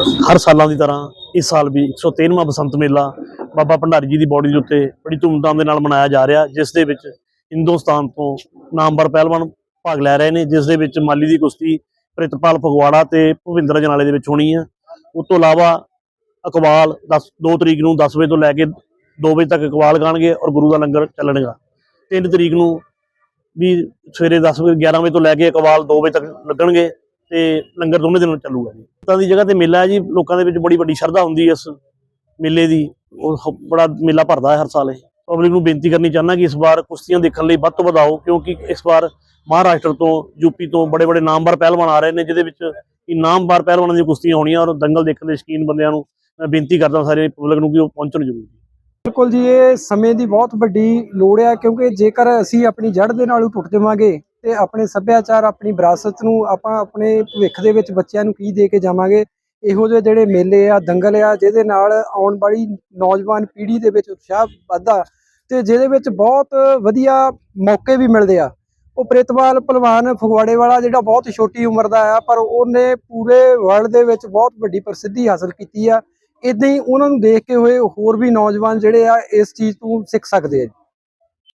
ਹਰ ਸਾਲਾਂ ਦੀ ਤਰ੍ਹਾਂ ਇਸ ਸਾਲ ਵੀ 113ਵਾਂ ਬਸੰਤ ਮੇਲਾ ਬਾਬਾ ਭੰਡਾਰੀ ਜੀ ਦੀ ਬੋਡੀ ਦੇ ਉੱਤੇ ਬੜੀ ਧੂਮਧਾਮ ਦੇ ਨਾਲ ਮਨਾਇਆ ਜਾ ਰਿਹਾ, ਜਿਸ ਦੇ ਵਿੱਚ ਹਿੰਦੁਸਤਾਨ ਤੋਂ ਨਾਮਵਰ ਪਹਿਲਵਾਨ ਭਾਗ ਲੈ ਰਹੇ ਨੇ, ਜਿਸ ਦੇ ਵਿੱਚ ਮਾਲੀ ਦੀ ਕੁਸ਼ਤੀ ਪ੍ਰਿਤਪਾਲ ਫਗਵਾੜਾ ਤੇ ਭੁਪਿੰਦਰ ਜਨਾਲੇ ਦੇ ਵਿੱਚ ਹੋਣੀ ਆ। ਉਸ ਤੋਂ ਇਲਾਵਾ ਅਕਵਾਲ 10 2 ਤਰੀਕ ਨੂੰ 10 ਵਜੇ ਤੋਂ ਲੈ ਕੇ 2 ਵਜੇ ਤੱਕ ਅਕਵਾਲ ਗਾਣਗੇ ਔਰ ਗੁਰੂ ਦਾ ਲੰਗਰ ਚੱਲਣਗਾ। 3 ਤਰੀਕ ਨੂੰ ਵੀ ਸਵੇਰੇ 10 ਵਜੇ 11 ਵਜੇ ਤੋਂ ਲੈ ਕੇ ਅਕਵਾਲ 2 ਵਜੇ ਤੱਕ ਲੱਗਣਗੇ। ਤੇ ਲੰਗਰ ਦੋਨੇ ਦਿਨ ਚੱਲੂਗਾ ਜੀ। ਤਾਂ ਦੀ ਜਗ੍ਹਾ ਤੇ ਮੇਲਾ ਹੈ ਜੀ, ਲੋਕਾਂ ਦੇ ਵਿੱਚ ਬੜੀ ਵੱਡੀ ਸ਼ਰਧਾ ਹੁੰਦੀ ਹੈ ਇਸ ਮੇਲੇ ਦੀ। ਉਹ ਬੜਾ ਮੇਲਾ ਭਰਦਾ ਹੈ ਹਰ ਸਾਲ ਇਹ। ਪਬਲਿਕ ਨੂੰ ਬੇਨਤੀ ਕਰਨੀ ਚਾਹੁੰਦਾ ਕਿ ਇਸ ਵਾਰ ਕੁਸ਼ਤੀਆਂ ਦੇਖਣ ਲਈ ਵੱਧ ਤੋਂ ਵੱਧ ਆਓ, ਕਿਉਂਕਿ ਇਸ ਵਾਰ ਮਹਾਰਾਸ਼ਟਰ ਤੋਂ ਯੂਪੀ ਤੋਂ ਬੜੇ ਬੜੇ ਨਾਮਵਰ ਪਹਿਲਵਾਨ ਆ ਰਹੇ ਨੇ, ਜਿਹਦੇ ਵਿੱਚ ਇਹ ਨਾਮਵਰ ਪਹਿਲਵਾਨਾਂ ਦੀਆਂ ਕੁਸ਼ਤੀਆਂ ਹੋਣੀਆਂ ਔਰ ਦੰਗਲ ਦੇਖਣ ਦੇ ਸ਼ੌਕੀਨ ਬੰਦਿਆਂ ਨੂੰ ਬੇਨਤੀ ਕਰਦਾ ਸਾਰੇ ਪਬਲਿਕ ਨੂੰ ਕਿ ਉਹ ਪਹੁੰਚਣ ਜ਼ਰੂਰ। ਬਿਲਕੁਲ ਜੀ, ਇਹ ਸਮੇਂ ਦੀ ਬਹੁਤ ਵੱਡੀ ਲੋੜ ਹੈ, ਕਿਉਂਕਿ ਜੇਕਰ ਅਸੀਂ ਆਪਣੀ ਜੜ ਦੇ ਨਾਲ ਟੁੱਟ ਜਾਵਾਂਗੇ ਤੇ ਆਪਣੇ ਸੱਭਿਆਚਾਰ, ਆਪਣੀ ਵਿਰਾਸਤ ਨੂੰ ਆਪਾਂ ਆਪਣੇ ਭਵਿੱਖ ਦੇ ਵਿੱਚ ਬੱਚਿਆਂ ਨੂੰ ਕੀ ਦੇ ਕੇ ਜਾਵਾਂਗੇ, ਇਹੋ ਜਿਹੇ ਜਿਹੜੇ ਮੇਲੇ ਆ, ਦੰਗਲ ਆ, ਜਿਹਦੇ ਨਾਲ ਆਉਣ ਵਾਲੀ ਨੌਜਵਾਨ ਪੀੜ੍ਹੀ ਦੇ ਵਿੱਚ ਉਤਸ਼ਾਹ ਵੱਧਦਾ ਤੇ ਜਿਹਦੇ ਵਿੱਚ ਬਹੁਤ ਵਧੀਆ ਮੌਕੇ ਵੀ ਮਿਲਦੇ ਆ। ਉਹ ਪ੍ਰਿਤਪਾਲ ਪਹਿਲਵਾਨ ਫਗਵਾੜੇ ਵਾਲਾ ਜਿਹੜਾ ਬਹੁਤ ਛੋਟੀ ਉਮਰ ਦਾ ਆ, ਪਰ ਉਹਨੇ ਪੂਰੇ ਵਰਲਡ ਦੇ ਵਿੱਚ ਬਹੁਤ ਵੱਡੀ ਪ੍ਰਸਿੱਧੀ ਹਾਸਲ ਕੀਤੀ ਆ। ਇਦਾਂ ਹੀ ਉਹਨਾਂ ਨੂੰ ਦੇਖ ਕੇ ਹੋਏ ਹੋਰ ਵੀ ਨੌਜਵਾਨ ਜਿਹੜੇ ਆ, ਇਸ ਚੀਜ਼ ਤੋਂ ਸਿੱਖ ਸਕਦੇ ਆ